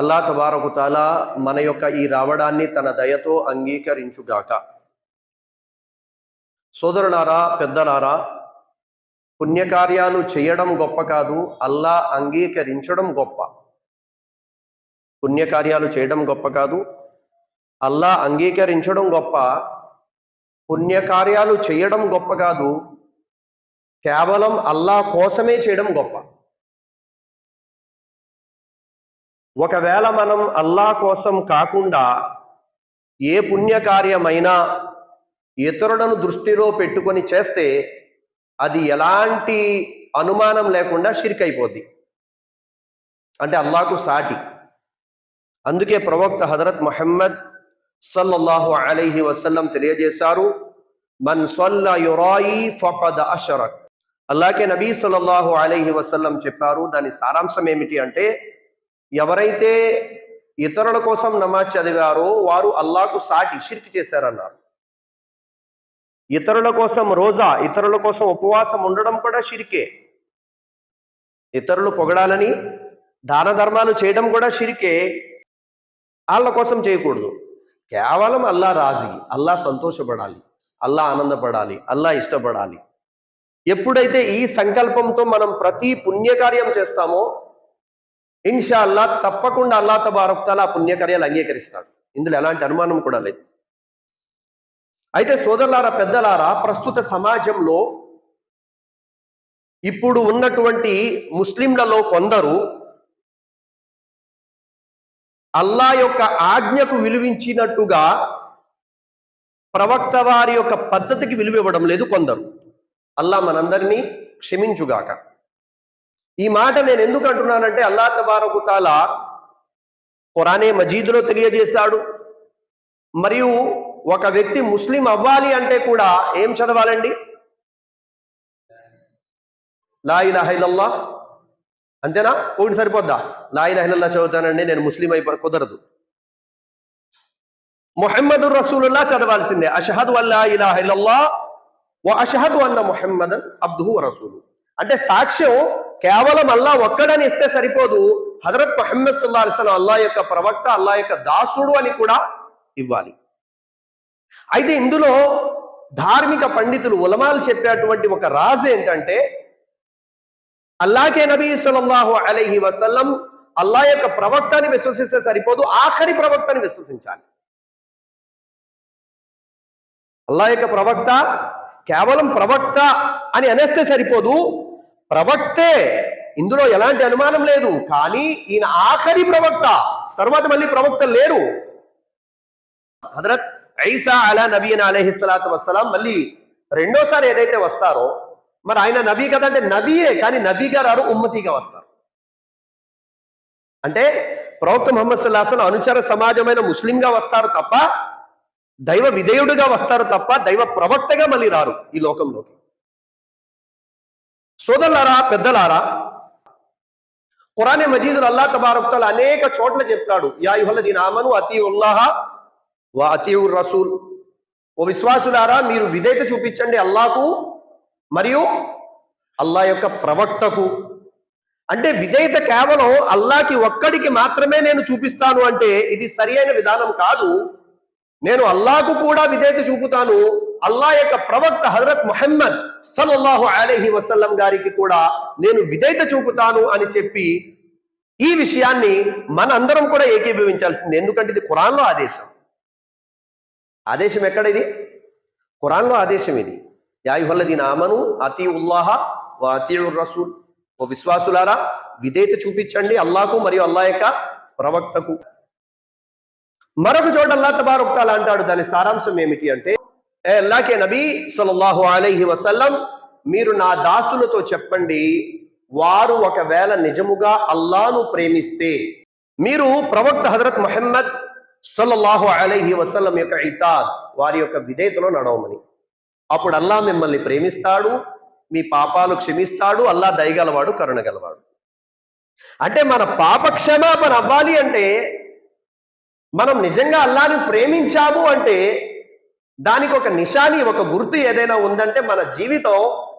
అల్లా తబారకుతాల మన యొక్క ఈ రావడాన్ని తన దయతో అంగీకరించుగాక. సోదరులారా పెద్దలారా పుణ్యకార్యాలు చేయడం గొప్ప కాదు అల్లా అంగీకరించడం గొప్ప. పుణ్యకార్యాలు చేయడం గొప్ప కాదు అల్లా అంగీకరించడం గొప్ప పుణ్యకార్యాలు చేయడం గొప్ప కాదు కేవలం అల్లా కోసమే చేయడం గొప్ప. ఒకవేళ మనం అల్లా కోసం కాకుండా ఏ పుణ్యకార్యమైనా ఇతరులను దృష్టిలో పెట్టుకొని చేస్తే అది ఎలాంటి అనుమానం లేకుండా షిరికైపోద్ది అంటే అల్లాకు సాటి. అందుకే ప్రవక్త హజరత్ మహమ్మద్ సల్లల్లాహు అలైహి వసల్లం తెలియజేశారు మన్ సల్ల యురాయి ఫకద్ అషరక్. అల్లాకే నబీ సల్లల్లాహు అలైహి వసల్లం చెప్పారు దాని సారాంశం ఏమిటి అంటే ఎవరైతే ఇతరుల కోసం నమాజ్ చదివారో వారు అల్లాకు సాటి షిర్క్ చేశారన్నారు. ఇతరుల కోసం రోజా ఇతరుల కోసం ఉపవాసం ఉండడం కూడా షిరికే. ఇతరులు పొగడాలని దాన ధర్మాలు చేయడం కూడా షిరికే. వాళ్ళ కోసం చేయకూడదు. కేవలం అల్లా రాజీ అల్లా సంతోషపడాలి అల్లా ఆనందపడాలి అల్లా ఇష్టపడాలి. ఎప్పుడైతే ఈ సంకల్పంతో మనం ప్రతి పుణ్యకార్యం చేస్తామో ఇన్షా అల్లా తప్పకుండా అల్లా తబారొక్తాల ఆ పుణ్యకార్యాలు అంగీకరిస్తాడు. ఇందులో ఎలాంటి అనుమానం కూడా లేదు. అయితే సోదరులారా పెద్దలారా ప్రస్తుత సమాజంలో ఇప్పుడు ఉన్నటువంటి ముస్లింలలో కొందరు అల్లా యొక్క ఆజ్ఞకు విలువించినట్టుగా ప్రవక్త వారి యొక్క పద్ధతికి విలువ ఇవ్వడం లేదు కొందరు. అల్లా మనందరినీ క్షమించుగాక. ఈ మాట నేను ఎందుకు అంటున్నానంటే అల్లా తబారకుతాల ఖురానే మజీద్లో తెలియజేశాడు. మరియు ఒక వ్యక్తి ముస్లిం అవ్వాలి అంటే కూడా ఏం చదవాలండి? లా అంతేనా? ఒకటి సరిపోద్దా? లా చదువుతానండి నేను ముస్లిం అయిపో కుదరదు. మొహమ్మదు రసూలుల్లా చదవాల్సిందే. అషహదు అల్లా ఇలాహిల్లల్లా వ అషహదు అన్న మొహమ్మద్ అబ్దుహు రసూలు అంటే సాక్ష్యం కేవలం అల్లా ఒక్కడని ఇస్తే సరిపోదు. హజరత్ మహమ్మద్ సుల్లా అలిస్లాం అల్లా యొక్క ప్రవక్త అల్లా యొక్క దాసుడు అని కూడా ఇవ్వాలి. అయితే ఇందులో ధార్మిక పండితులు ఉలమాలు చెప్పేటువంటి ఒక రాజు ఏంటంటే అల్లాకే నబీ సల్లల్లాహు అలహి వసల్లం అల్లా యొక్క ప్రవక్తని విశ్వసిస్తే సరిపోదు ఆఖరి ప్రవక్తని విశ్వసించాలి. అల్లా యొక్క ప్రవక్త కేవలం ప్రవక్త అని అనేస్తే సరిపోదు ప్రవక్తే ఇందులో ఎలాంటి అనుమానం లేదు. కానీ ఈయన ఆఖరి ప్రవక్త తర్వాత మళ్ళీ ప్రవక్త లేరు హజరత్ ఐసా అలా నబీన్ అలహిస్సలాతు వసలాం మళ్ళీ రెండోసారి ఏదైతే వస్తారో మరి ఆయన నబీ కదా అంటే నబీయే కానీ నబీగా రారు ఉమ్మతిగా వస్తారు. అంటే ప్రవక్త ముహమ్మద్ సుల్లాహన్ అనుచర సమాజమైన ముస్లింగా వస్తారు తప్ప దైవ విధేయుడుగా వస్తారు తప్ప దైవ ప్రవక్తగా మళ్ళీ రారు ఈ లోకంలోకి. సోదరులారా పెద్దలారా ఖురానే మజీదులు అల్లా తబారక్తలు అనేక చోట్ల చెప్తాడు. యా యుహల దీని ఆమను అతి ఉల్లాహ వా అతి రసూల్. ఓ విశ్వాసులారా మీరు విధేయత చూపించండి అల్లాకు మరియు అల్లా యొక్క ప్రవక్తకు. అంటే విధేయత కేవలం అల్లాకి ఒక్కడికి మాత్రమే నేను చూపిస్తాను అంటే ఇది సరి విధానం కాదు. నేను అల్లాకు కూడా విధేయత చూపుతాను. అల్లా యొక్క ప్రవక్త హజరత్ ముహమ్మద్ సల్లల్లాహు అలహి వసల్లం గారికి కూడా నేను విధేయత చూపుతాను అని చెప్పి ఈ విషయాన్ని మన అందరం కూడా ఏకీభవించాల్సింది. ఎందుకంటే ఇది ఖురాన్లో ఆదేశం. ఆదేశం ఎక్కడ ఇది? ఖురాన్లో ఆదేశం ఇది. యాయుహల్లదీన్ ఆమను అతి ఉల్లాహ అతి అతీయుర్ రసూల్. ఓ విశ్వాసులారా విధేయత చూపించండి అల్లాకు మరియు అల్లా యొక్క ప్రవక్తకు. మరొక చోట అల్లా తబారుక్తాల అంటాడు దాని సారాంశం ఏమిటి అంటే అల్లాకే నబీ సల్లల్లాహు అలైహి వసల్లం మీరు నా దాసులతో చెప్పండి వారు ఒకవేళ నిజముగా అల్లాను ప్రేమిస్తే మీరు ప్రవక్త హజరత్ మహమ్మద్ సల్లల్లాహు అలైహి వసల్లం యొక్క ఇతాద్ వారి యొక్క విధేయతలో నడవమని. అప్పుడు అల్లా మిమ్మల్ని ప్రేమిస్తాడు మీ పాపాలు క్షమిస్తాడు అల్లా దయగలవాడు కరుణగలవాడు అంటే మన పాప క్షమాపణ అవ్వాలి అంటే మనం నిజంగా అల్లాని ప్రేమించాము అంటే దానికి ఒక నిషాని ఒక గుర్తు ఏదైనా ఉందంటే మన జీవితం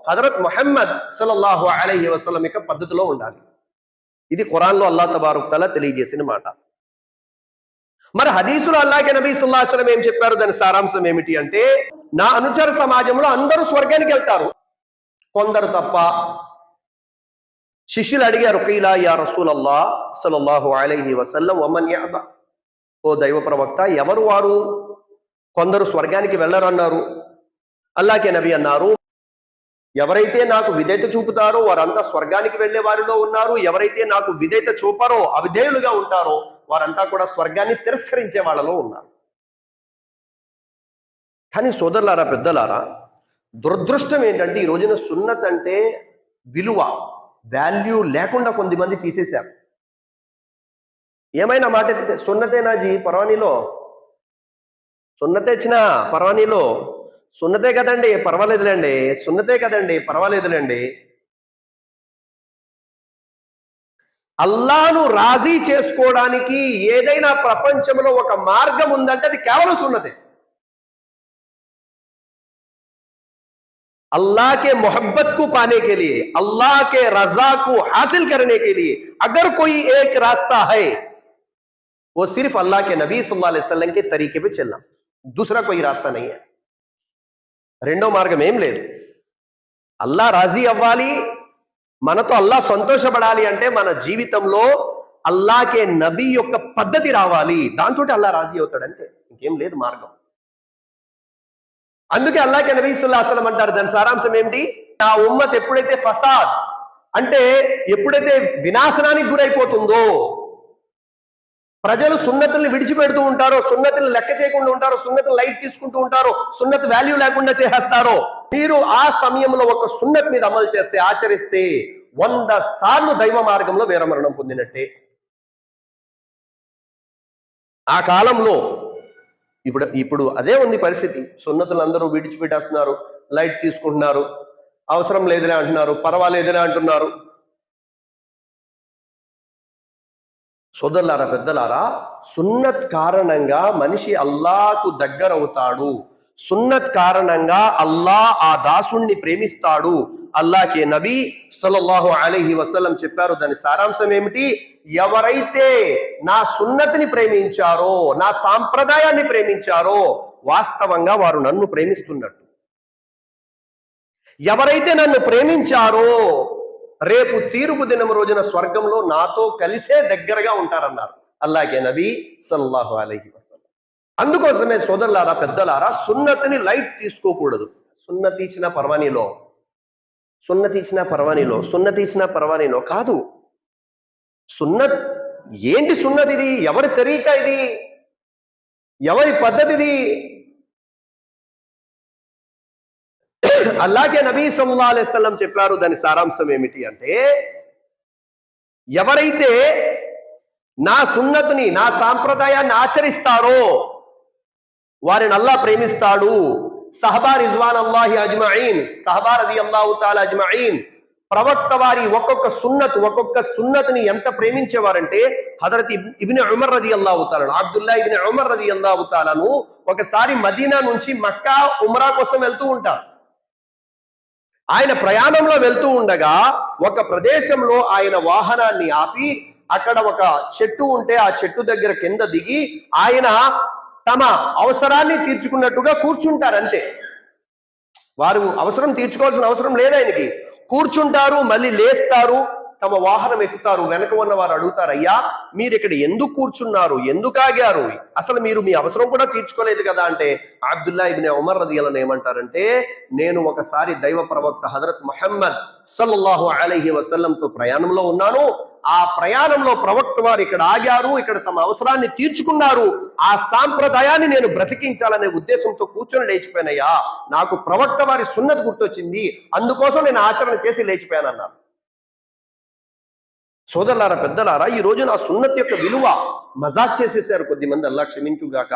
హజరత్ మొహమ్మద్ సలల్లాహు అలైహి వసలం యొక్క పద్ధతిలో ఉండాలి. ఇది ఖురాన్లో అల్లా తబారుక్ తల తెలియజేసిన మాట. మరి హదీసులు అల్లాగే నబీ సుల్లాహసలం ఏం చెప్పారు? దాని సారాంశం ఏమిటి అంటే నా అనుచర సమాజంలో అందరూ స్వర్గానికి వెళ్తారు. కొందరు తప్ప శిష్యులు అడిగారు కీలా యా రసూల్ అల్లా సలల్లాహు అలైహి వసల్లం వమన్ యాబ ఓ దైవ ప్రవక్త ఎవరు వారు? కొందరు స్వర్గానికి వెళ్ళరన్నారు. అల్లాకే నబి అన్నారు ఎవరైతే నాకు విధేయత చూపుతారో వారంతా స్వర్గానికి వెళ్ళే వారిలో ఉన్నారు. ఎవరైతే నాకు విధేయత చూపారో అవిధేయులుగా ఉంటారో వారంతా కూడా స్వర్గాన్ని తిరస్కరించే వాళ్ళలో ఉన్నారు. కానీ సోదరులారా పెద్దలారా దురదృష్టం ఏంటంటే ఈ రోజున సున్నత్ అంటే విలువ వాల్యూ లేకుండా కొంతమంది తీసేశారు. ఏమైనా మాట సున్నతేనాజీ సున్నతే సున్నతే ఇచ్చిన పర్వానీలో సున్నతే కదండి పర్వాలేదులేండి సున్నతే కదండి పర్వాలేదులేండి అల్లాను రాజీ చేసుకోవడానికి ఏదైనా ప్రపంచంలో ఒక మార్గం ఉందంటే అది కేవలం సున్నతే अल्लाह के मोहब्बत को पाने के लिए अल्लाह के रजा को हासिल करने के लिए अगर कोई एक रास्ता है वो सिर्फ अल्लाह के नबी सल्लल्लाहु अलैहि वसल्लम के तरीके पे चलना दूसरा कोई रास्ता नहीं है రెండో మార్గం ఏం లేదు అల్లా రాజీ అవ్వాలి మనతో అల్లా సంతోషపడాలి అంటే మన జీవితంలో అల్లాకే నబీ యొక్క పద్ధతి రావాలి దాంతో అల్లా రాజీ అవుతాడు అంతే ఇంకేం లేదు మార్గం అందుకే అల్లాకే నబీ సుల్లాహసలం అంటారు దాని సారాంశం ఏమిటి నా ఉమ్మత్ ఎప్పుడైతే ఫసాద్ అంటే ఎప్పుడైతే వినాశనానికి గురైపోతుందో ప్రజలు సున్నతుల్ని విడిచిపెడుతూ ఉంటారో సున్నతులు లెక్క చేయకుండా ఉంటారో సున్నతులు లైట్ తీసుకుంటూ ఉంటారో సున్నత్ వాల్యూ లేకుండా చేసేస్తారో మీరు ఆ సమయంలో ఒక సున్నత్ మీద అమలు చేస్తే ఆచరిస్తే వంద సార్లు దైవ మార్గంలో వీరమరణం పొందినట్టే. ఆ కాలంలో ఇప్పుడు ఇప్పుడు అదే ఉంది పరిస్థితి. సున్నతులు అందరూ విడిచిపెట్టేస్తున్నారు లైట్ తీసుకుంటున్నారు అవసరం లేదులే అంటున్నారు పర్వాలేదులే అంటున్నారు. సోదరులారా పెద్దలారా సున్నత్ కారణంగా మనిషి అల్లాకు దగ్గరవుతాడు. సున్నత్ కారణంగా అల్లా ఆ దాసుణ్ణి ప్రేమిస్తాడు. అల్లాకే నబీ సల్లల్లాహు అలీహి వసలం చెప్పారు. దాని సారాంశం ఏమిటి? ఎవరైతే నా సున్నతిని ప్రేమించారో నా సాంప్రదాయాన్ని ప్రేమించారో వాస్తవంగా వారు నన్ను ప్రేమిస్తున్నట్టు. ఎవరైతే నన్ను ప్రేమించారో రేపు తీర్పు దినం రోజున స్వర్గంలో నాతో కలిసే దగ్గరగా ఉంటారన్నారు. అల్లాగే నబీ సల్లాహు అలహి వసల్లం. అందుకోసమే సోదరులారా పెద్దలారా సున్నతిని లైట్ తీసుకోకూడదు. సున్న తీసిన పర్వాణిలో సున్న తీసిన పర్వాణిలో సున్న తీసిన పర్వాణిలో కాదు. సున్నత్ ఏంటి సున్నది ఇది ఎవరి తరీకా ఇది? ఎవరి పద్ధతి అలాగే నబీ సల్లా అలైస్లం చెప్పారు దాని సారాంశం ఏమిటి అంటే ఎవరైతే నా సున్నతుని నా సాంప్రదాయాన్ని ఆచరిస్తారో వారిని అల్లా ప్రేమిస్తాడు. సహబా రిజ్వాన్ అల్లాహి అజ్మాయిన్ సహబా రది అల్లాహు తాలా అజ్మঈన్ ప్రవక్త వారి ఒక్కొక్క సున్నత్ ఒక్కొక్క సున్నత్ని ఎంత ప్రేమించేవారంటే హజరత్ ఇబిన్ ఉమర్ రది అల్లాహుతాలను అబ్దుల్లా ఇబిన్ ఉమర్ రది అల్లాహుతాలను ఒకసారి మదీనా నుంచి మక్కా ఉమ్రా కోసం వెళ్తూ ఉంటారు. ఆయన ప్రయాణంలో వెళ్తూ ఉండగా ఒక ప్రదేశంలో ఆయన వాహనాన్ని ఆపి అక్కడ ఒక చెట్టు ఉంటే ఆ చెట్టు దగ్గర కింద దిగి ఆయన తమ అవసరాన్ని తీర్చుకున్నట్టుగా కూర్చుంటారు అంతే. వారు అవసరం తీర్చుకోవాల్సిన అవసరం లేదు ఆయనకి. కూర్చుంటారు మళ్ళీ లేస్తారు. తమ వాహనం ఎక్కుతారు వెనక ఉన్న వారు అడుగుతారు అయ్యా మీరు ఇక్కడ ఎందుకు కూర్చున్నారు ఎందుకు ఆగారు? అసలు మీరు మీ అవసరం కూడా తీర్చుకోలేదు కదా అంటే అబ్దుల్లా ఇబ్నే ఉమర్ రదియలను ఏమంటారంటే నేను ఒకసారి దైవ ప్రవక్త హజరత్ మహమ్మద్ సల్లల్లాహు అలహి వసల్లంతో ప్రయాణంలో ఉన్నాను. ఆ ప్రయాణంలో ప్రవక్త వారు ఇక్కడ ఆగారు ఇక్కడ తమ అవసరాన్ని తీర్చుకున్నారు. ఆ సాంప్రదాయాన్ని నేను బ్రతికించాలనే ఉద్దేశంతో కూర్చొని లేచిపోయినయ్యా. నాకు ప్రవక్త వారి సున్నతి గుర్తొచ్చింది. అందుకోసం నేను ఆచరణ చేసి లేచిపోయానన్నారు సోదరులారా పెద్దలారా ఈ రోజు నా సున్నతి యొక్క విలువ మజాక్ చేసేసారు కొద్దిమంది. అల్లా క్షమించుగాక.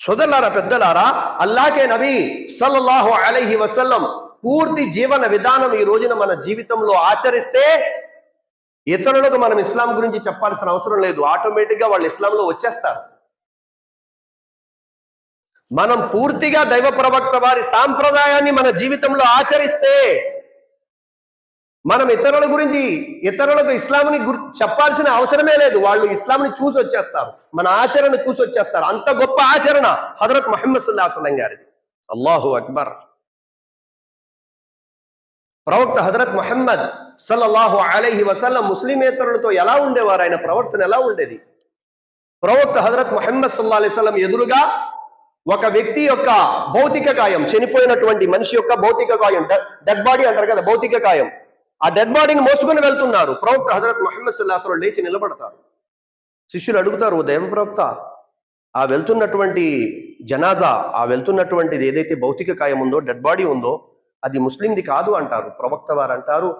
సోదరులారా పెద్దలారా అల్లాకే నబీ సల్లల్లాహు అలైహి వసల్లం పూర్తి జీవన విధానం ఈ రోజున మన జీవితంలో ఆచరిస్తే ఇతరులకు మనం ఇస్లాం గురించి చెప్పాల్సిన అవసరం లేదు. ఆటోమేటిక్గా వాళ్ళు ఇస్లాంలో వచ్చేస్తారు. మనం పూర్తిగా దైవ ప్రవక్త వారి సాంప్రదాయాన్ని మన జీవితంలో ఆచరిస్తే మనం ఇతరుల గురించి ఇతరులకు ఇస్లాంని గురి చెప్పాల్సిన అవసరమే లేదు. వాళ్ళు ఇస్లాంని చూసి వచ్చేస్తారు. మన ఆచరణ చూసి వచ్చేస్తారు. అంత గొప్ప ఆచరణ హజరత్ మహమ్మద్ సుల్లాహం గారిది. అల్లాహు అక్బర్. ప్రవక్త హజరత్ మహమ్మద్ సల్లల్లాహు అలహి వసల్లం ముస్లిమేతరులతో ఎలా ఉండేవారు? ఆయన ప్రవర్తన ఎలా ఉండేది? ప్రవక్త హజరత్ మహమ్మద్ సల్లా అలైవలం ఎదురుగా ఒక వ్యక్తి యొక్క భౌతిక కాయం చనిపోయినటువంటి మనిషి యొక్క భౌతిక కాయం డెడ్ బాడీ అంటారు కదా భౌతిక కాయం ఆ డెడ్ బాడీని మోసుకొని వెళ్తున్నారు. ప్రవక్త హజరత్ మహమ్మద్ సల్లాహం లేచి నిలబడతారు. శిష్యులు అడుగుతారు "ఓ దైవ ప్రవక్త ఆ వెళ్తున్నటువంటి జనాజా ఆ వెళ్తున్నటువంటిది ఏదైతే భౌతిక కాయం ఉందో డెడ్ బాడీ ఉందో అది ముస్లింది కాదు అంటారు. ప్రవక్త వారు అంటారు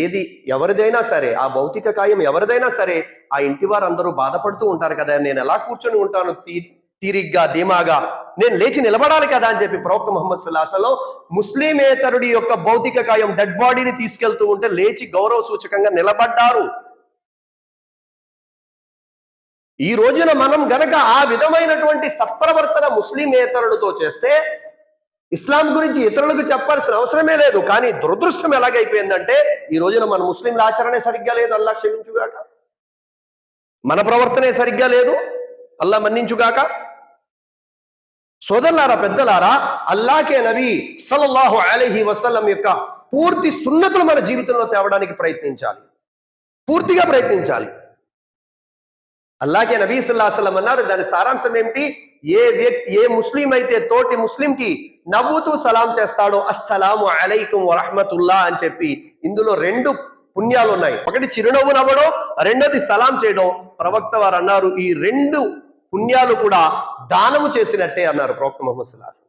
ఏది ఎవరిదైనా సరే ఆ భౌతిక కాయం ఎవరిదైనా సరే ఆ ఇంటి వారందరూ బాధపడుతూ ఉంటారు కదా నేను ఎలా కూర్చొని ఉంటాను? తీ తీరిగ్గా ధీమాగా నేను లేచి నిలబడాలి కదా అని చెప్పి ప్రవక్త ముహమ్మద్ సుల్లాసలో ముస్లిమేతరుడి యొక్క భౌతిక కాయం డెడ్ బాడీని తీసుకెళ్తూ ఉంటే లేచి గౌరవ సూచకంగా నిలబడ్డారు. ఈ రోజున మనం గనక ఆ విధమైనటువంటి సత్ప్రవర్తన ముస్లిమేతరుడితో చేస్తే ఇస్లాం గురించి ఇతరులకు చెప్పాల్సిన అవసరమే లేదు. కానీ దురదృష్టం ఎలాగైపోయిందంటే ఈ రోజున మన ముస్లింల ఆచరణే సరిగ్గా లేదు. అల్లా క్షమించుగాక. మన ప్రవర్తనే సరిగ్గా లేదు. అల్లా మన్నించుగాక. సోదరులారా పెద్దలారా అల్లాకే నబీ సలల్లాహు అలైహి వసల్లం యొక్క పూర్తి సున్నతులు మన జీవితంలో తేవడానికి ప్రయత్నించాలి. పూర్తిగా ప్రయత్నించాలి. అల్లాకే నబీ సల్లాహం అన్నారు దాని సారాంశం ఏమిటి? ఏ వ్యక్తి ఏ ముస్లిం అయితే తోటి ముస్లింకి నవ్వుతూ సలాం చేస్తాడో అస్సలాము అలైకుం వరహమతుల్లా అని చెప్పి ఇందులో రెండు పుణ్యాలు ఉన్నాయి. ఒకటి చిరునవ్వు నవ్వడం రెండోది సలాం చేయడం. ప్రవక్త వారు అన్నారు ఈ రెండు పుణ్యాలు కూడా దానము చేసినట్టే అన్నారు ప్రవక్త మొహమ్మద్ సుల్లాహం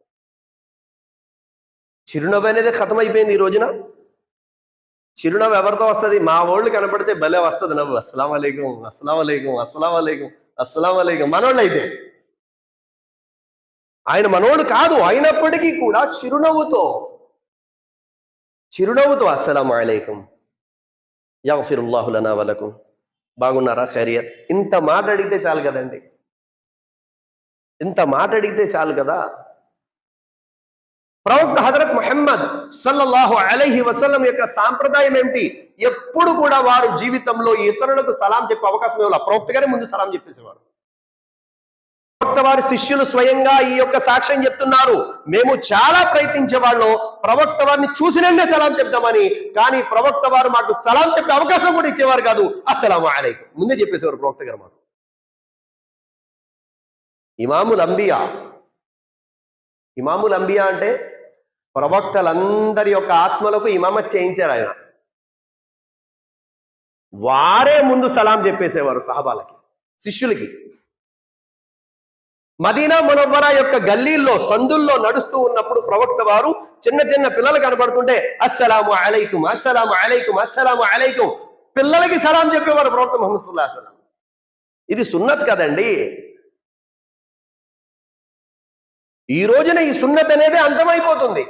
చిరునవ్వు అనేది ఖతమైపోయింది ఈ రోజున. చిరునవ్వు ఎవరితో వస్తుంది? మా వాళ్ళు కనపడితే భలే వస్తుంది నవ్వు. అస్సలం అలైకం అస్సలం అలైకుం అస్సలం అలైకం అస్సలం అలైకం. మనోళ్ళు అయితే. ఆయన మనోడు కాదు అయినప్పటికీ కూడా చిరునవ్వుతో. చిరునవ్వుతో అస్సలం అలైకుం. యగఫిరుల్లాహు వలకు. బాగున్నారా? ఖరియర్ ఇంత మాట అడిగితే చాలు కదండి. ఇంత మాట అడిగితే చాలు కదా. ప్రవక్త హజరత్ మహమ్మద్ సల్లల్లాహు అలహి వసల్లం యొక్క సాంప్రదాయం ఏమిటి? ఎప్పుడు కూడా వారు జీవితంలో ఇతరులకు సలాం చెప్పే అవకాశం ఇవ్వాలి ప్రవక్త గారే ముందు సలాం చెప్పేసేవారు. ప్రవక్త వారి శిష్యులు స్వయంగా ఈ యొక్క సాక్ష్యం చెప్తున్నారు. మేము చాలా ప్రయత్నించే వాళ్ళు. ప్రవక్త వారిని చూసినందే సలాం చెప్తామని కానీ ప్రవక్త వారు మాకు సలాం చెప్పే అవకాశం కూడా ఇచ్చేవారు కాదు. అస్సలం అలైకు. ముందే చెప్పేసేవారు ప్రవక్త గారు మాకు. ఇమాముల్ అంబియా. ఇమాముల్ అంబియా అంటే ప్రవక్తలందరి యొక్క ఆత్మలకు ఇమామత్ చేయించారు ఆయన. వారే ముందు సలాం చెప్పేసేవారు సహబాలకి శిష్యులకి. మదీనా మునవ్వర యొక్క గల్లీల్లో సందుల్లో నడుస్తూ ఉన్నప్పుడు ప్రవక్త వారు చిన్న చిన్న పిల్లలు కనబడుతుంటే అస్సలాము అలైకుం అస్సలాము అలైకుం అస్సలాము అలైకుం పిల్లలకి సలాం చెప్పేవారు ప్రవక్త ముహమ్మద్ సుల్లాహ్ ఇది సున్నత్ కదండి? ఈ రోజున ఈ సున్నత్ అనేది అంతమైపోతుంది.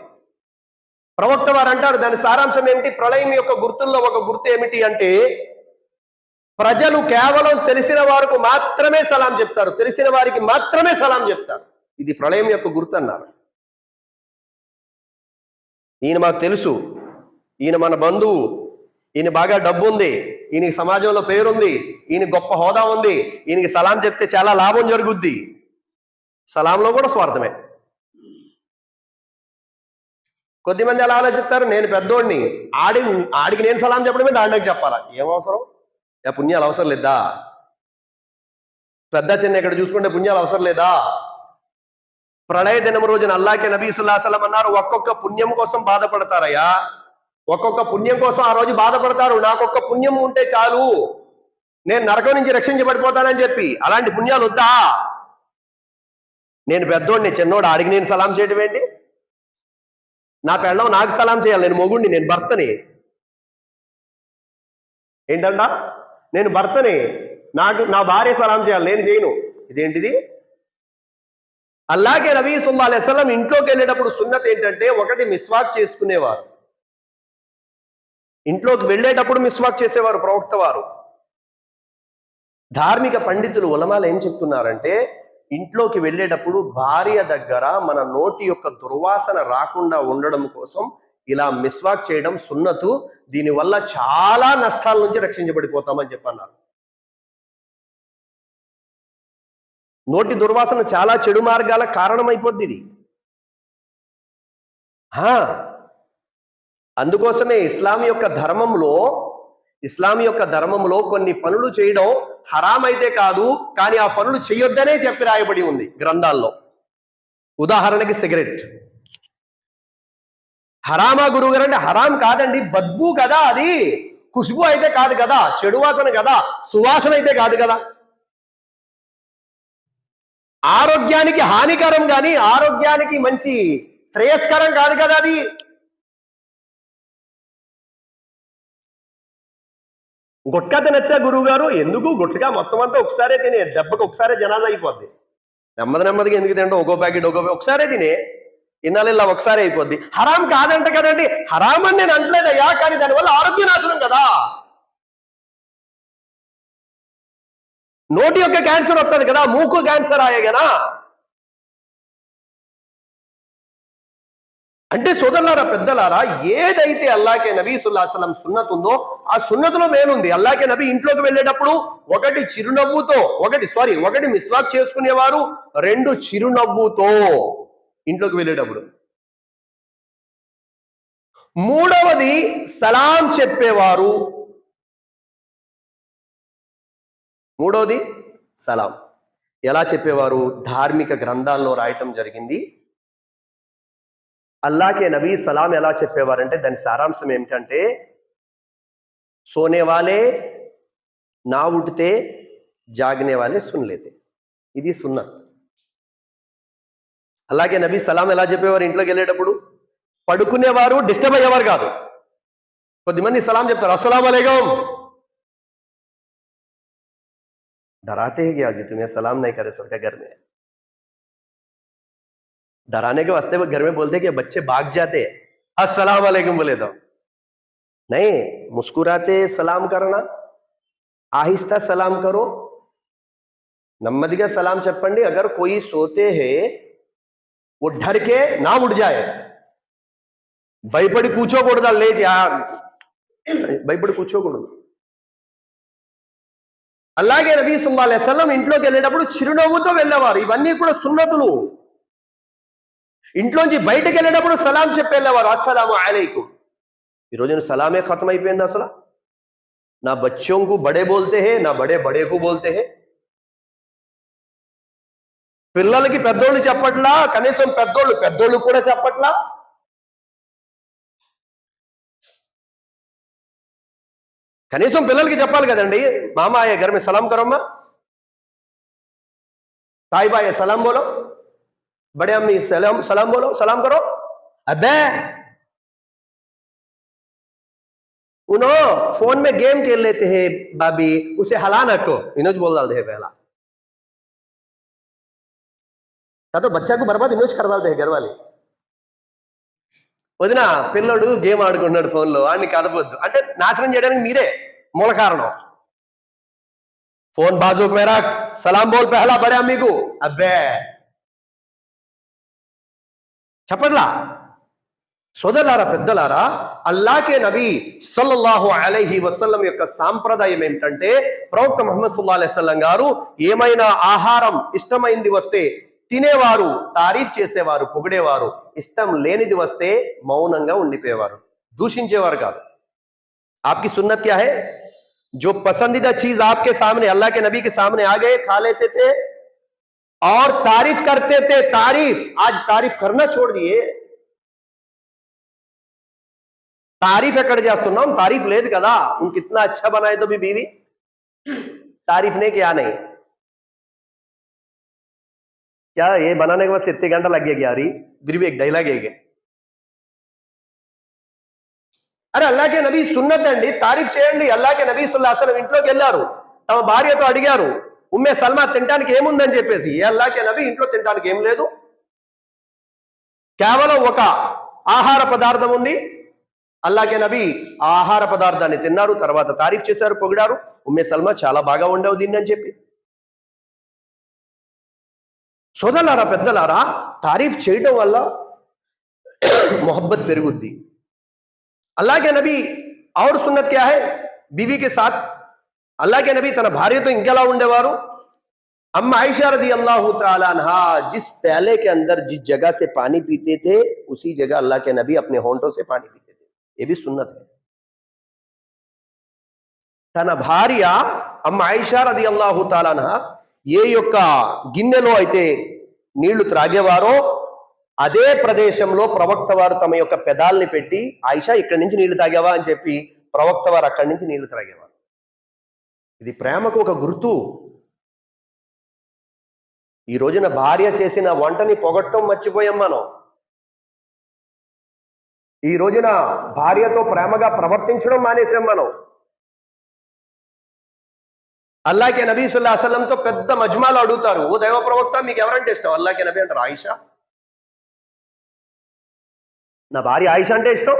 ప్రవక్త వారు అంటారు దాని సారాంశం ఏమిటి? ప్రళయం యొక్క గుర్తుల్లో ఒక గుర్తు ఏమిటి అంటే ప్రజలు కేవలం తెలిసిన వారికి మాత్రమే సలాం చెప్తారు. తెలిసిన వారికి మాత్రమే సలాం చెప్తారు. ఇది ప్రళయం యొక్క గుర్తు అన్నారు. ఈయన మాకు తెలుసు. ఈయన మన బంధువు. ఈయన బాగా డబ్బు ఉంది. ఈయనకి సమాజంలో పేరుంది ఈయన గొప్ప హోదా ఉంది. ఈయనకి సలాం చెప్తే చాలా లాభం జరుగుద్ది. సలాంలో కూడా స్వార్థమే. కొద్దిమంది ఎలా ఆలోచిస్తారు? నేను పెద్దోడిని. ఆడి ఆడికి నేను సలాం చెప్పడమే ఆడికి చెప్పాలా? ఏం అవసరం? ఆ పుణ్యాలు అవసరం లేదా? పెద్ద చిన్న ఇక్కడ చూసుకుంటే పుణ్యాలు అవసరం లేదా? ప్రళయ దినం రోజున అల్లాకే నబీ సుల్లాసలం అన్నారు ఒక్కొక్క పుణ్యం కోసం బాధపడతారయ్యా. ఒక్కొక్క పుణ్యం కోసం ఆ రోజు బాధపడతారు. నాకొక్క పుణ్యం ఉంటే చాలు. నేను నరకం నుంచి రక్షించబడిపోతానని చెప్పి. అలాంటి పుణ్యాలు వద్దా? నేను పెద్దోడిని చిన్నోడు ఆడికి నేను సలాం చేయడం ఏంటి? నా పెళ్ళం నాకు సలాం చేయాలి. నేను మొగుడిని నేను భర్తని. ఏంటంట? నేను భర్తని నాకు నా భార్య సలాం చేయాలి. నేను చేయను. ఇదేంటిది? అలాగే నబీ సుల్లా అలైస్లం ఇంట్లోకి వెళ్ళేటప్పుడు సున్నత ఏంటంటే ఒకటి మిస్వాక్ చేసుకునేవారు. ఇంట్లోకి వెళ్ళేటప్పుడు మిస్వాక్ చేసేవారు ప్రవక్త వారు. ధార్మిక పండితులు ఉలమాలు ఏం చెప్తున్నారంటే ఇంట్లోకి వెళ్ళేటప్పుడు భార్య దగ్గర మన నోటి యొక్క దుర్వాసన రాకుండా ఉండడం కోసం ఇలా మిస్వాక్ చేయడం సున్నతు దీనివల్ల చాలా నష్టాల నుంచి రక్షించబడిపోతామని చెప్పన్నారు. నోటి దుర్వాసన చాలా చెడు మార్గాల కారణమైపోద్ది ఇది. అందుకోసమే ఇస్లాం యొక్క ధర్మంలో ఇస్లాం యొక్క ధర్మంలో కొన్ని పనులు చేయడం హరామ్ అయితే కాదు కానీ ఆ పనులు చేయొద్దనే చెప్పి రాయబడి ఉంది గ్రంథాల్లో. ఉదాహరణకి సిగరెట్. హరామా గురువు గారు అంటే హరాం కాదండి బద్బు కదా అది. ఖుష్బు అయితే కాదు కదా చెడు వాసన కదా సువాసన అయితే కాదు కదా. ఆరోగ్యానికి హానికరం కానీ ఆరోగ్యానికి మంచి శ్రేయస్కరం కాదు కదా అది. గుట్కా తినచ్చా గురువు గారు ఎందుకు? గుట్కా మొత్తం అంతా ఒకసారే తినే దెబ్బకు ఒకసారే జనాలు అయిపోద్ది నెమ్మది నెమ్మదిగా ఎందుకు తింటాం? ఒక్కో ప్యాకెట్ ఒక్కో ఒకసారే తినే ఇన్నాళ్ళ ఒకసారి అయిపోద్ది. హరాం కాదంట కదండి. హరాం అని నేను అంటలేదయ్యా కానీ దానివల్ల ఆరోగ్య నాశనం కదా. నోటి యొక్క క్యాన్సర్ వస్తుంది కదా మూకు క్యాన్సర్ అయ్యే కదా అంటే సోదరులారా పెద్దలారా ఏదైతే అల్లాకే నబీ సుల్లాసలం సున్నత్ ఉందో ఆ సున్నతులో మేలుంది. అల్లాకే నబీ ఇంట్లోకి వెళ్ళేటప్పుడు ఒకటి చిరునవ్వుతో ఒకటి సారీ ఒకటి మిస్వాక్ చేసుకునేవారు రెండు చిరునవ్వుతో ఇంట్లోకి వెళ్ళేటప్పుడు. మూడవది సలాం చెప్పేవారు. మూడవది సలాం. ఎలా చెప్పేవారు? ధార్మిక గ్రంథాల్లో రాయటం జరిగింది. అల్లాకే నబీ సలాం ఎలా చెప్పేవారంటే దాని సారాంశం ఏమిటంటే సోనే వాలే నా ఉఠితే జాగనే వాలే సున్ లేతే ఇది సున్నత్ అలాగే నబీ సలాం ఎలా చెప్పేవారు ఇంట్లోకి వెళ్ళేటప్పుడు పడుకునేవారు డిస్టర్బ్ అయ్యేవారు కాదు కొద్దిమంది సలాం చెప్తారు అస్సలాం అలైకుం डराते हैं क्या जी तुम्हें सलाम नहीं करे सबका घर में डराने के वास्ते वो घर में बोलते हैं कि बच्चे भाग जाते हैं अस्सलाम वालेकुम बोले तो नहीं मुस्कुराते सलाम करना आहिस्ता सलाम करो నెమ్మదిగా సలాం చెప్పండి అగర్ కోయి సోతే హే वो डर के ना उड़ जाए భయపడి కూర్చోకూడదు వాళ్ళు లేచి ఆ, భయపడి కూర్చోకూడదు అలాగే నబీ సుల్లా అలైస్లం ఇంట్లోకి వెళ్ళేటప్పుడు చిరునవ్వుతో వెళ్ళేవారు ఇవన్నీ కూడా సున్నతులు ఇంట్లోంచి బయటకు వెళ్ళేటప్పుడు సలాం చెప్పేళ్ళేవారు అస్సలాము అలైకు. ఈరోజు నేను సలామే ఖతం అయిపోయింది అసలు? నా బచ్చోంకు బడే బోల్తే హే నా బడే బడేకు బోల్తే హే. పిల్లలకి పెద్దోళ్ళు చెప్పట్లా కనీసం పెద్దోళ్ళు పెద్దోళ్ళు కూడా చెప్పట్లా? కనీసం పిల్లలకి చెప్పాలి కదండి. మామ ఆయే గర్మే సలాం కరమ్మా. సాయిబాయే సలాం బోలం. बड़े अम्मी सलाम सलाम बोलो सलाम करो अबे उनो फोन में गेम खेल लेते हैं भाभी उसे हला न को इनोज बोल डालते हैं पहला या तो बच्चा को बर्बाद इनोज कर डालते हैं घर वाले వదిన పిల్లడు గేమ్ ఆడుకుంటున్నాడు ఫోన్లో వాడిని కదపొద్దు అంటే నాశనం చేయడానికి మీరే మూల కారణం ఫోన్ బాజు మేరా సలాం బోల్ పెహలా బడే మీకు అబ్బే చెప్పట్లా? సోదరులారా పెద్దలారా అల్లాకే నబీ సల్లల్లాహు అలహి వసల్లం యొక్క సాంప్రదాయం ఏమిటంటే ప్రవక్త మహమ్మద్ సుల్లా అలైస్లం గారు ఏమైనా ఆహారం ఇష్టమైంది వస్తే తినేవారు తారీఫ్ చేసేవారు పొగిడేవారు ఇష్టం లేనిది వస్తే మౌనంగా ఉండిపోయేవారు. దూషించేవారు కాదు. ఆప్కి సున్నత్యా హే? జో పసందీదా చీజ్ ఆప్కే సామనే అల్లాకే కే సామ్ ఆగే సామనే ఖా లేతే और तारीफ करते थे तारीफ आज तारीफ करना छोड़ दिए तारीफ ఎక్కడ చేస్తున్నాం तारीफ లేదు కదా उन कितना अच्छा बनाए तो भी बीवी तारीफ ने क्या नहीं क्या ये बनाने के बाद इतने घंटा लग गया क्या रही फिर भी एक डायलॉग है क्या అరే అల్లాకే నబీ సున్నత్ అండి తారీఫ్ చేయండి అల్లాకే నబీ సుల్లాసలం ఇంట్లోకి వెళ్ళారు తమ భార్యతో అడిగారు ఉమ్మే సల్మా తినడానికి ఏముందని చెప్పేసి ఏ అల్లాకే నబీ ఇంట్లో తినడానికి ఏం లేదు కేవలం ఒక ఆహార పదార్థం ఉంది అల్లాకే నబీ ఆ ఆహార పదార్థాన్ని తిన్నారు తర్వాత తారీఫ్ చేశారు పొగిడారు ఉమ్మే సల్మా చాలా బాగా ఉండవు దీన్ని అని చెప్పి సోదరులారా పెద్దలారా తారీఫ్ చేయడం వల్ల మొహబ్బత్ పెరుగుద్ది अल्लाह के नबी और सुन्नत क्या है बीवी के साथ अल्लाह के नबी తన భార్యతో ఇంకెలా ఉండేవారు अम्मा आयशा रदी अल्लाह तआला अन्हा जिस प्याले के अंदर जिस जगह से पानी पीते थे उसी जगह अल्लाह के नबी अपने होंठों से पानी पीते थे ये भी सुन्नत है తన భార్య అమ్మ ఐషా రది అల్లాహు తాలాన ఏ యొక్క గిన్నెలో అయితే నీళ్లు త్రాగేవారో అదే ప్రదేశంలో ప్రవక్త వారు తమ యొక్క పెదాల్ని పెట్టి ఆయిషా ఇక్కడి నుంచి నీళ్లు తాగావా అని చెప్పి ప్రవక్త వారు అక్కడి నుంచి నీళ్లు త్రాగేవారు ఇది ప్రేమకు ఒక గుర్తు. ఈ రోజున భార్య చేసిన వంటని పొగట్టం మర్చిపోయాం మనం. ఈ రోజున భార్యతో ప్రేమగా ప్రవర్తించడం మానేసాం మనం. అల్లాకే నబీ సుల్లా అసలంతో పెద్ద మజ్మాలు అడుగుతారు ఓ దైవ ప్రవక్త మీకు ఎవరంటే ఇష్టం? అల్లాకే నబీ అంటారు ఆయుష. నా భార్య ఆయుష అంటే ఇష్టం?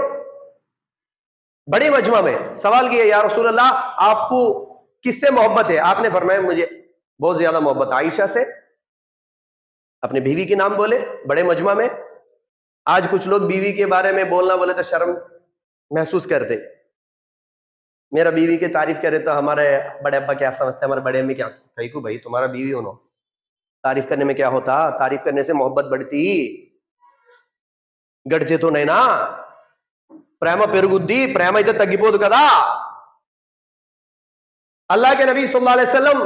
బడే మజ్మామే. సవాల్ కియా యా రసూల్ ఆప్కు किससे मोहब्बत है आपने फरमाया मुझे बहुत ज्यादा मोहब्बत आयशा से अपने बीवी के नाम बोले बड़े मजमा में आज कुछ लोग बीवी के बारे में बोलना बोले तो शर्म महसूस करते मेरा बीवी की तारीफ करे तो हमारे बड़े अब्बा क्या समझते हैं हमारे बड़े अम्मी क्या कही को भाई तुम्हारा बीवी होना तारीफ करने में क्या होता तारीफ करने से मोहब्बत बढ़ती గడిచేతో నైనా ప్రేమ పెరుగుద్ది ప్రేమ అయితే తగ్గిపోదు కదా अल्लाह के नबी सल्लल्लाहु अलैहि वसल्लम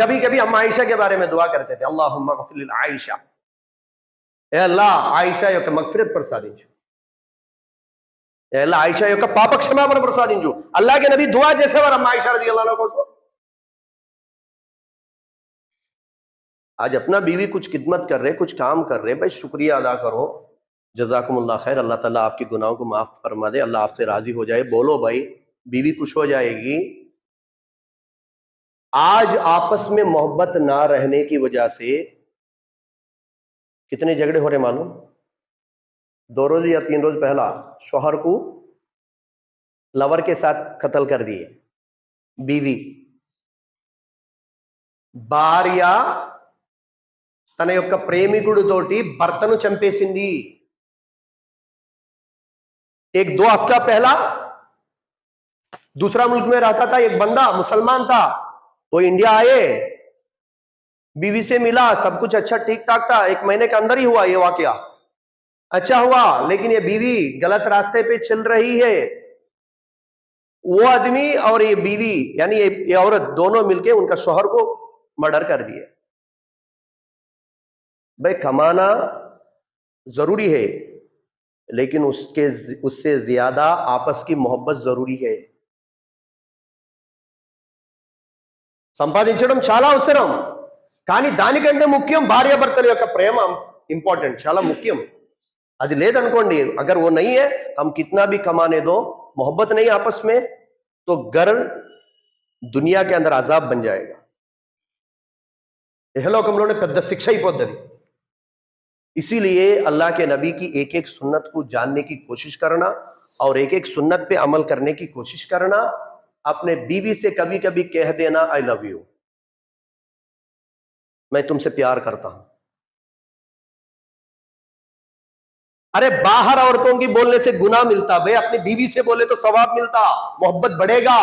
कभी कभी हम आयशा के बारे में दुआ करते थे अल्लाहुम्मा गफिर लिल आयशा ఏ అల్లా ఆయిషా యొక్క మగ్ఫిరత్ ప్రసాదించు ఏ అల్లా ఆయిషా యొక్క పాప క్షమాపణ ప్రసాదించు అల్లాగే నబీ దువా చేసేవారు అమ్మ ఆయిషా రది అల్లాహ్ కోసం आज अपना बीवी कुछ खिदमत कर रहे कुछ काम कर रहे भाई शुक्रिया अदा करो जजाकुमुल्लाह खैर अल्लाह ताला आपके गुनाहों को माफ फरमा दे अल्लाह आपसे राजी हो जाए बोलो भाई बीवी खुश हो जाएगी आज आपस में मोहब्बत ना रहने की वजह से कितने झगड़े हो रहे मालूम दो रोज या तीन रोज पहला शोहर को लवर के साथ कत्ल कर दिए बीवी భార్య తన యొక్క ప్రేమికుడితోటి భర్తను చంపేసింది एक दो हफ्ता पहला दूसरा मुल्क में रहता था एक बंदा मुसलमान था वो इंडिया आए बीवी से मिला सब कुछ अच्छा ठीक ठाक था। एक महीने के अंदर ही हुआ ये वाक्य। अच्छा हुआ लेकिन ये बीवी गलत रास्ते पे चल रही है। वो आदमी और ये बीवी यानी ये, ये औरत दोनों मिलके उनका शोहर को मर्डर कर दिए। भाई कमाना ज़रूरी है लेकिन उसके उससे ज़्यादा आपस की मोहब्बत ज़रूरी है। సంపాదించడం చాలా అవసరం కానీ దానికంటే ముఖ్యం భార్యాభర్తల యొక్క ప్రేమ ఇంపార్టెంట్ చాలా ముఖ్యం అది లేదనుకోండి అగర్ वो नहीं है हम कितना भी कमाने दो मोहब्बत नहीं आपस में तो घर दुनिया के अंदर अजाब बन जाएगा ఇహలోకంలోనే పెద్ద శిక్ష అయిపోద్ది అది इसीलिए अल्लाह के नबी की एक एक सुन्नत को जानने की कोशिश करना और एक एक सुन्नत पे अमल करने की कोशिश करना अपने बीवी से कभी कभी कह देना आई लव यू मैं तुमसे प्यार करता हूं अरे बाहर औरतों की बोलने से गुना मिलता भाई अपनी बीवी से बोले तो सवाब मिलता मोहब्बत बढ़ेगा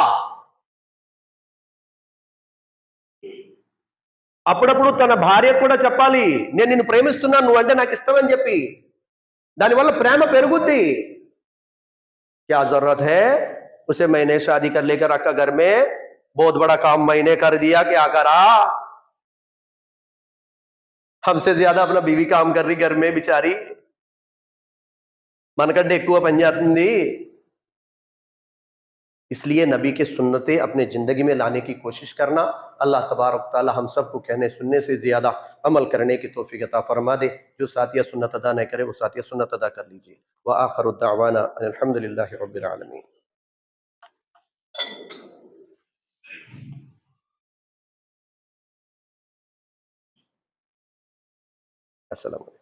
అప్పుడప్పుడు తన భార్య కూడా చెప్పాలి నేను నిన్ను ప్రేమిస్తున్నాను నువ్వంటే నాకు ఇష్టం అని చెప్పి దానివల్ల ప్రేమ పెరుగుద్ది क्या जरूरत है उसे मैंने शादी कर लेकर रखा घर में बहुत बड़ा काम मैंने कर दिया क्या करा हमसे ज़्यादा अपना बीवी काम कर रही घर में बिचारी। मनकंड एक्वा पंजाबी इसलिए नबी के सुन्नते अपने ज़िंदगी में लाने की कोशिश करना, अल्लाह तबारक ताली हम सबको कहने सुनने से ज़्यादा अमल करने की तोफ़ी अता फरमा दे। जो साथिया सुन्नत अदा न करे, वो साथिया सुन्नत अदा कर लीजिए। व आखरुद्दावाना अलहमदिल्ला السلام عليكم.